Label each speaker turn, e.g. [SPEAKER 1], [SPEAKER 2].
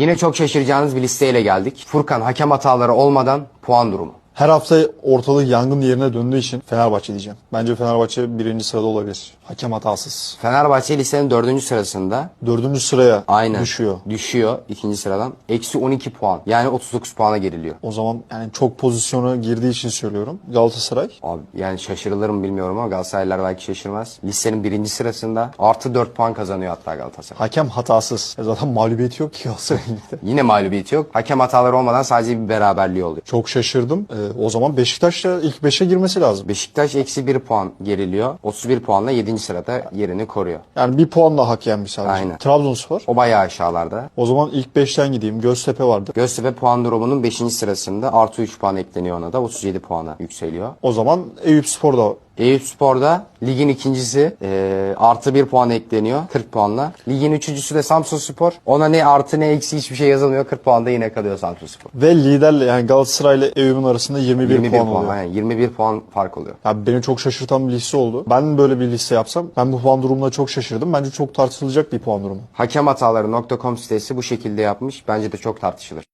[SPEAKER 1] Yine çok şaşıracağınız bir listeyle geldik. Furkan hakem hataları olmadan puan durumu.
[SPEAKER 2] Her hafta ortalık yangın yerine döndüğü için Fenerbahçe diyeceğim. Bence Fenerbahçe birinci sırada olabilir. Hakem hatasız.
[SPEAKER 1] Fenerbahçe listenin dördüncü sırasında
[SPEAKER 2] Dördüncü sıraya
[SPEAKER 1] aynen
[SPEAKER 2] düşüyor.
[SPEAKER 1] Düşüyor ikinci sıradan. Eksi 12 puan. Yani 39 puana geriliyor.
[SPEAKER 2] O zaman yani çok pozisyona girdiği için söylüyorum. Galatasaray
[SPEAKER 1] Abi yani şaşırılır mı bilmiyorum ama Galatasaraylılar belki şaşırmaz. Listenin birinci sırasında artı 4 puan kazanıyor hatta Galatasaray.
[SPEAKER 2] hakem hatasız. E Zaten mağlubiyeti yok ki Galatasaray'ın ligde.
[SPEAKER 1] Yine mağlubiyeti yok. Hakem hataları olmadan sadece bir beraberliği oluyor.
[SPEAKER 2] Çok şaşırdım. E, o zaman Beşiktaş'la ilk 5'e girmesi lazım.
[SPEAKER 1] Beşiktaş eksi 1 puan geriliyor. 31 puanla 7. sırada yerini koruyor.
[SPEAKER 2] Yani bir puanla hak yenmiş sadece.
[SPEAKER 1] Aynen.
[SPEAKER 2] Trabzonspor.
[SPEAKER 1] O bayağı aşağılarda.
[SPEAKER 2] O zaman ilk 5'ten gideyim. Göztepe vardı.
[SPEAKER 1] Göztepe puan durumunun 5. sırasında artı 3 puan ekleniyor ona da 37 puana yükseliyor.
[SPEAKER 2] O zaman Eyüp Spor da
[SPEAKER 1] Eyüp Spor'da ligin ikincisi e, artı 1 puan ekleniyor 40 puanla. Ligin üçüncüsü de Samsun Spor. Ona ne artı ne eksi hiçbir şey yazılmıyor. 40 puanda yine kalıyor Samsun Spor.
[SPEAKER 2] ve liderle yani Galatasaray ile Eyüp'ün arasında 21,
[SPEAKER 1] 21
[SPEAKER 2] puan,
[SPEAKER 1] puan,
[SPEAKER 2] oluyor.
[SPEAKER 1] aynen, 21 puan fark oluyor.
[SPEAKER 2] Yani beni çok şaşırtan bir liste oldu. Ben böyle bir liste yapsam ben bu puan durumuna çok şaşırdım. Bence çok tartışılacak bir puan durumu.
[SPEAKER 1] Hakem hataları.com sitesi bu şekilde yapmış. Bence de çok tartışılır.